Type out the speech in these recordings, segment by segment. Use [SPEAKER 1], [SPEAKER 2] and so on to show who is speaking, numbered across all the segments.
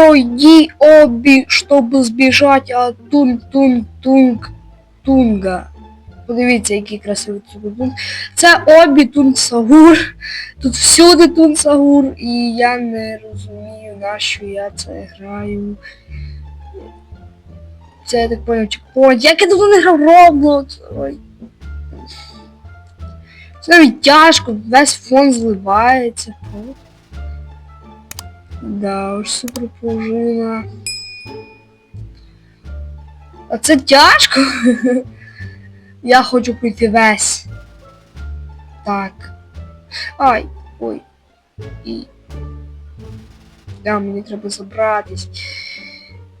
[SPEAKER 1] Пройди обі, щоб збіжати от тунг-тунг-тунг тунга. Подивіться, який красивий тунг. Це обі тунг сагур. Тут всюди тунг сагур. І я не розумію, на що я це граю. Це я так поняв, чекпоінт. Як я давно не грав Roblox? Це навіть тяжко, весь фон зливається. Да, уж супер пружина. А це тяжко. Я хочу пройти весь. Так. Ай, ой. І. Да, мені треба забратись.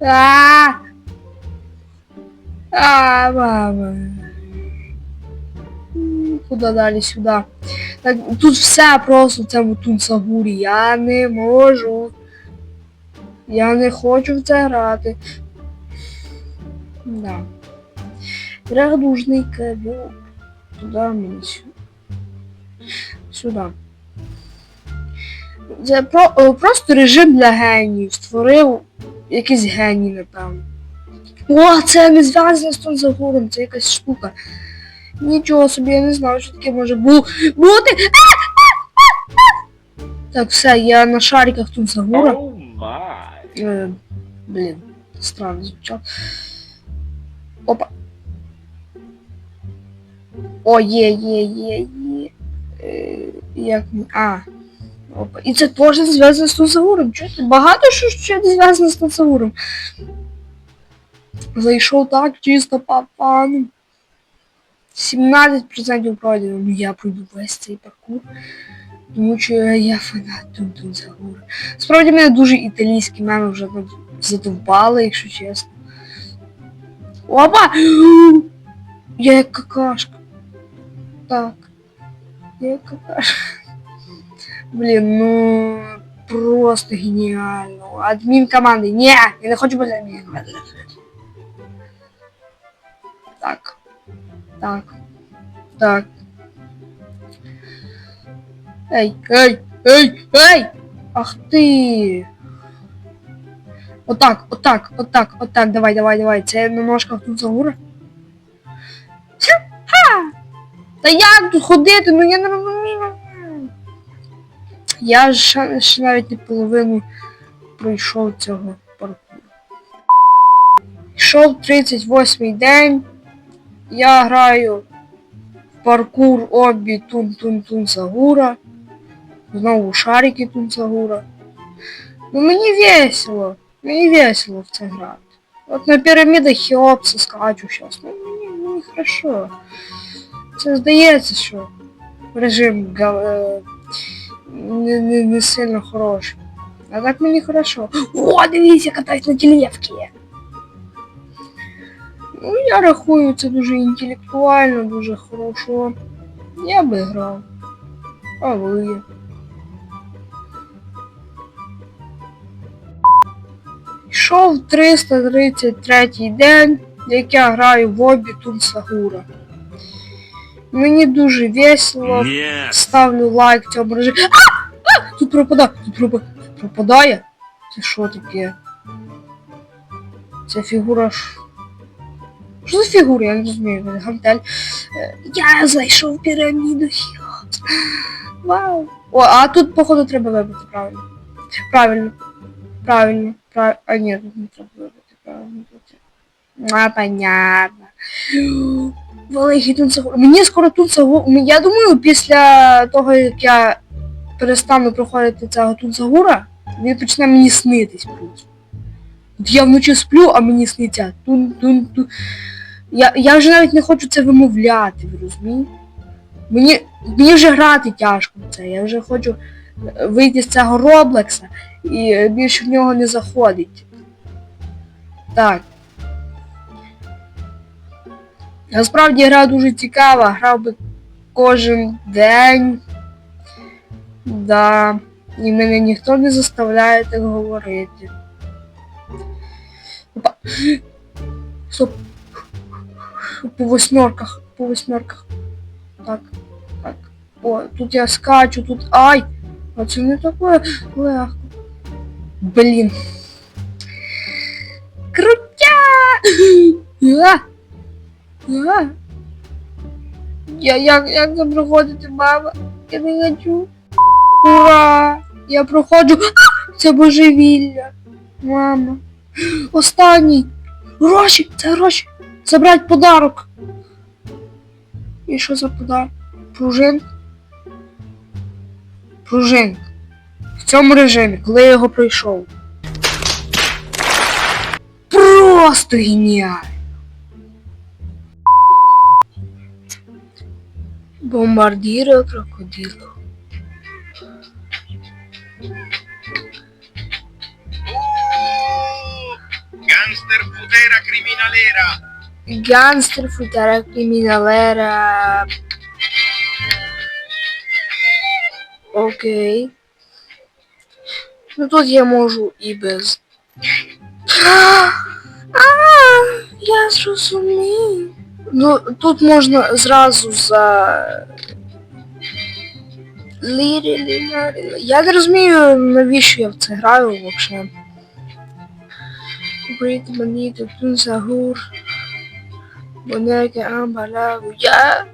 [SPEAKER 1] А! А, мама. М, Куди далі сюди? Так, тут все просто в цьому тунсагурі. Я не можу. Я не хочу в це грати. Да. Радужний ковер. Туда мені сюди. Сюди. Це про, просто режим для геніїв. Створив якийсь геній, напевно. О, це не зв'язано з тим загором, це якась штука. Нічого собі, я не знаю, що таке може бу бути. Так, все, я на шариках тут загура.
[SPEAKER 2] Oh.
[SPEAKER 1] Е, блін, странно звучало. Опа. О, є, є, є, є. Е, як ми- А. Опа. І це теж зв'язано з Тунсагуром. Чого? Багато що ще зв'язано з Тунсагуром. Зайшов так, чисто по фану. 17% пройдено. Ну я пройду весь цей паркур. Тому що я фанат Тунсагура. Справді мене дуже італійські меми вже задовбали, якщо чесно. Опа! Я як какашка. Так. Я як какашка. Блін, ну просто геніально. Адмін команди. Ні, я не хочу бути адмін команди. Так. Так. Так. Ей, ей, ей, ей! Ах ти! Отак, отак, отак, отак, давай, давай, давай. Це на ножках тут загура. Ха! Та як тут ходити? Ну я не розумію. Я ж ще, ще навіть не половину пройшов цього паркуру. Йшов 38-й день. Я граю в паркур обі тун-тун-тун Сагура. Знову шарики тун Сагура. Ну мені весело. Мені весело в це грати. От на пірамідах Хеопса скачу щас. Ну мені, мені хорошо. Це здається, що режим га- е, не, не, не сильно хороший. А так мені хорошо. О, дивіться, катаюсь на телевці. Ну, я рахую, це дуже інтелектуально, дуже хорошо. Я би грав. А ви? Йшов 333 день, як я граю в обі Тунсагура. Мені дуже весело. Ставлю лайк цьому! А! Тут пропадає. Тут пропа- пропадає? Це що таке? Це фігура ж. Що за фігура? Я не розумію. Гантель. Е, Я зайшов в піраміду. Вау. О, а тут, походу, треба вибрати правильно. Правильно. Правильно. Прав... А ні, тут не треба вибрати правильно. Тут... А, понятно. Великий Тунцагор. Мені скоро Тунцагор. Я думаю, після того, як я перестану проходити цього Тунцагура, він почне мені снитись просто. От я вночі сплю, а мені сниться. Тун, тун, тун. Я, я вже навіть не хочу це вимовляти, ви розумієте? Мені, мені вже грати тяжко в це. Я вже хочу е, вийти з цього Роблекса і більше в нього не заходить. Так. Насправді гра дуже цікава, грав би кожен день. Да. І мене ніхто не заставляє так говорити. Опа. Стоп по восьмерках. По восьмерках. Так, так. О, тут я скачу, тут... Ай! А це не такое легко. Блін. Крутя! Я як як це проходити, мама? Я не хочу. Ура! Я проходжу. Це божевілля. Мама. Останній. Гроші! Це гроші! Забрать подарок. І що за подарок? Пружин? Пружин. В цьому режимі, коли я його пройшов. Просто геніально. Бомбардіро крокодило.
[SPEAKER 2] Oh, Gangster putera criminalera.
[SPEAKER 1] Гангстер, футера, криміналера. Окей. Ну тут я можу і без. А, я зрозумів. Ну, тут можна зразу за. Лірі, лірі, Я не розумію, навіщо я в це граю взагалі. Брит, маніти, тунзагур. Я.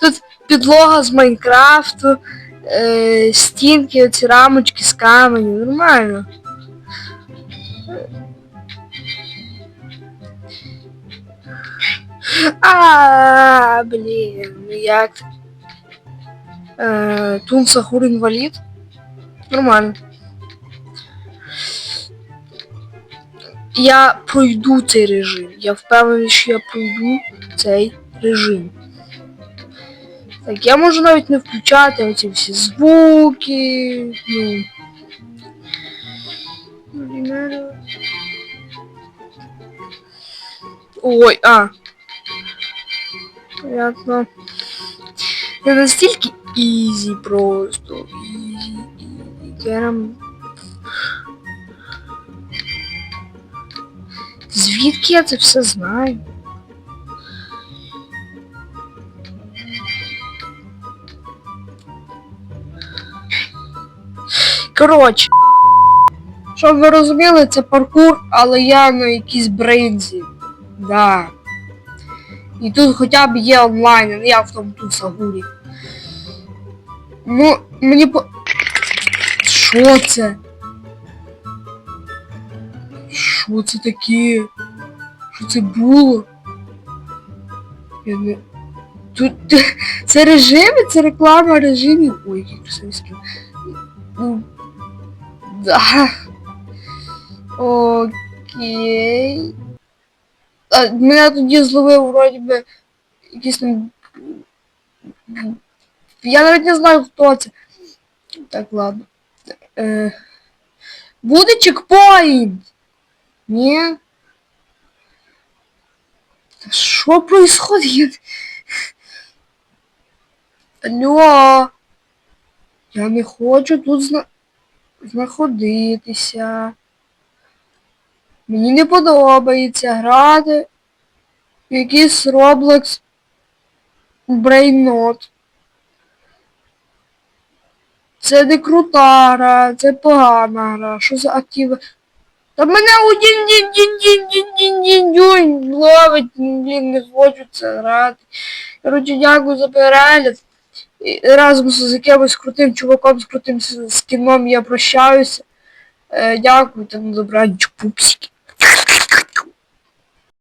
[SPEAKER 1] Тут підлога з Майнкрафту, е, стінки, оці рамочки з каменю, нормально. А, блін, як? Е, Тун Сахур інвалід? Нормально. Я пройду цей режим. Я впевнений, що я пройду цей режим. Так, я можу навіть не включати оці всі звуки. Ну. Ой, а. Понятно. Не настільки ізі просто. Ізі. Керам. Звідки я це все знаю? Коротше. Щоб ви розуміли, це паркур, але я на якійсь брейнзі. Да. І тут хоча б є онлайн, а не я в тому тут сагурі. Ну, мені по... Що це? Що це таке? Що це було? Я не... Тут це режими, це реклама режимів. Ой, який красивий скін. Ну, да. Окей. А, мене тоді зловив вроді би якийсь там. Я навіть не знаю хто це. Так, ладно. Е... Буде чекпоінт! Ні? Що происходит? Алло! Я не хочу тут зна... знаходитися. Мені не подобається грати в якийсь Roblox Brainot. Це не крута гра, це погана гра. Що за активи? Та мене один дін дін дін дін дін дін дінь ловить, блін, не хочу грати. Короче, дякую за перегляд. І Разом з якимось крутим чуваком, з крутим скіном я прощаюся. Дякую, та на добраніч, пупсики.